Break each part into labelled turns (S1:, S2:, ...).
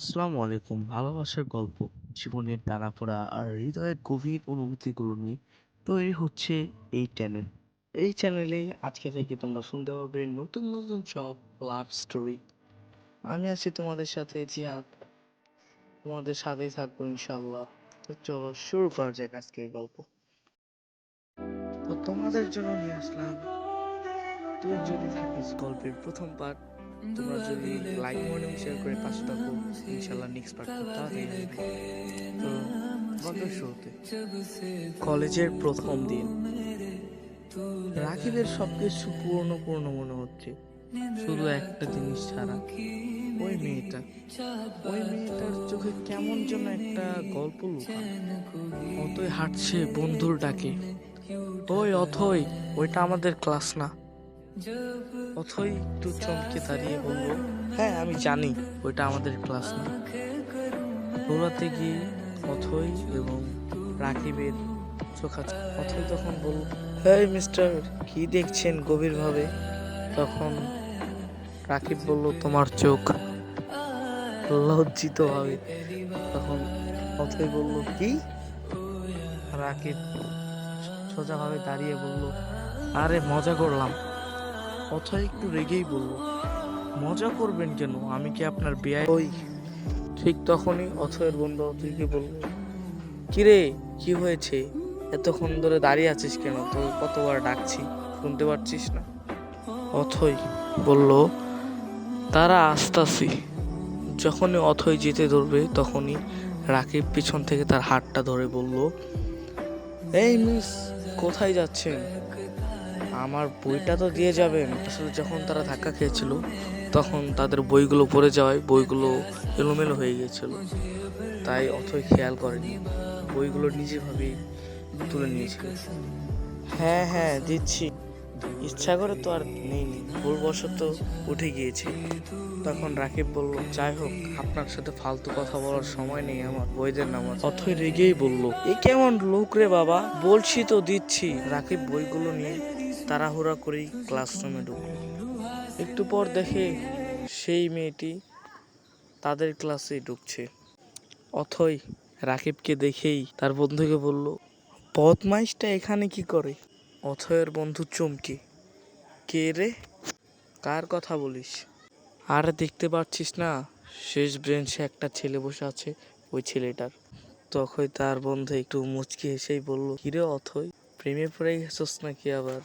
S1: আসসালামু আলাইকুম। ভালোবাসার গল্প, জীবনের টানাপোড়া আর হৃদয়ের গভীর অনুভূতিগুলো নিয়ে তৈরি হচ্ছে এই চ্যানেল এই চ্যানেলে আজকে থেকে তোমরা শুনতে পাবে নতুন নতুন সব লাভ স্টোরি আমি আছি তোমাদের সাথে জিহাদ তোমাদের সাথেই থাকব ইনশাল্লাহ তো চলো শুরু করা যাক আজকের গল্প। তো তোমাদের জন্য নিয়ে আসলাম। তুই যদি থাকিস গল্পের প্রথম পার্ট তোমরা যদি লাইক মর্নিং শেয়ার করে পাশে থাকো ইনশাল্লাহ নেক্সট পার্ট তাড়াতাড়ি তো শুরুতে কলেজের প্রথম দিন, রাকিবের সবকিছু পুরনো পুরনো মনে হচ্ছে। শুধু একটা জিনিস ছাড়া। ওই মেয়েটা, ওই মেয়েটার চোখে কেমন যেন একটা গল্প অতই হাঁটছে বন্ধুর ডাকে। ওই অথই, ওইটা আমাদের ক্লাস না। অথই একটু চমকে দাঁড়িয়ে বলল হ্যাঁ আমি জানি ওইটা আমাদের ক্লাস না। দৌড়াতে গিয়ে অথই এবং রাকিবের চোখাচোখি অথই তখন বলল হ্যাঁ মিস্টার, কি দেখছেন গভীরভাবে? তখন রাকিব বলল, তোমার চোখ লজ্জিত ভাবে তখন অথই বলল, কি? রাকিব সোজাভাবে দাঁড়িয়ে বলল, আরে, মজা করলাম। অথয় একটু রেগেই বলল মজা করবেন কেন? আমি কি আপনার বেয়াই? ওই, ঠিক তখনই অথয়ের বন্ধু অথয়কে বলল, কিরে, কি হয়েছে? এতক্ষণ ধরে দাঁড়িয়ে আছিস কেন? তো কতবার ডাকছি, শুনতে পারছিস না? অথই বলল, তারা আসতাছি। যখনই অথই যেতে ধরবে, তখনই রাকিব পিছন থেকে তার হাতটা ধরে বলল, এই মিস, কোথায় যাচ্ছেন? আমার বইটা তো দিয়ে যাবেন। আসলে যখন তারা ধাক্কা খেয়েছিল তখন তাদের বইগুলো পড়ে যাওয়ায় বইগুলো এলোমেলো হয়ে গিয়েছিল। তাই অথই খেয়াল করেনি। বইগুলো নিজেভাবেই তুলে নিয়েছিল। হ্যাঁ হ্যাঁ দিচ্ছি। ইচ্ছা করে তো আর নেইনি। ভুলবশত উঠে গিয়েছে। তখন রাকিব বলল যাই হোক আপনার সাথে ফালতু কথা বলার সময় নেই আমার। বইদের নাম অথই রেগেই বলল এ কেমন লোক রে বাবা? বলছি তো দিচ্ছি। রাকিব বইগুলো নিয়ে তাড়াহুড়া করেই ক্লাসরুমে ঢুকলো। একটু পর দেখে সেই মেয়েটি তাদের ক্লাসে ঢুকছে। অথই রাকিবকে দেখেই তার বন্ধুকে বলল, বদমাইশটা এখানে কি করে? অথয়ের বন্ধু চমকে, কে রে? কার কথা বলিস? আর দেখতে পাচ্ছিস না, শেষ ব্রেঞ্চে একটা ছেলে বসে আছে, ওই ছেলেটার। তখন তার বন্ধু একটু মুচকি হেসেই বলল কিরে অথই? প্রেমে পড়ে গেছস নাকি আবার?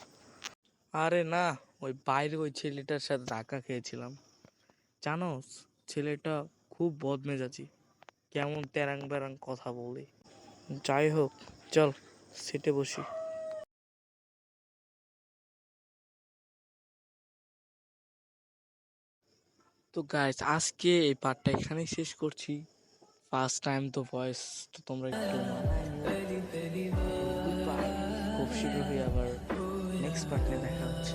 S1: আরে না, ওই বাইরে ওই ছেলেটার সাথে ধাক্কা খেয়েছিলাম। জানো ছেলেটা খুব বদমেজাজি। কেমন তেরাং বেরাং কথা বলে। যাই হোক, চল, সেটে বসি। তো গাইস আজকে এই পার্টটা এখানেই শেষ করছি। ফার্স্ট টাইম তো ভয়েস তো তোমরা একটু. খুব শীঘ্রই আবার নেক্সট পার্টে দেখা হচ্ছে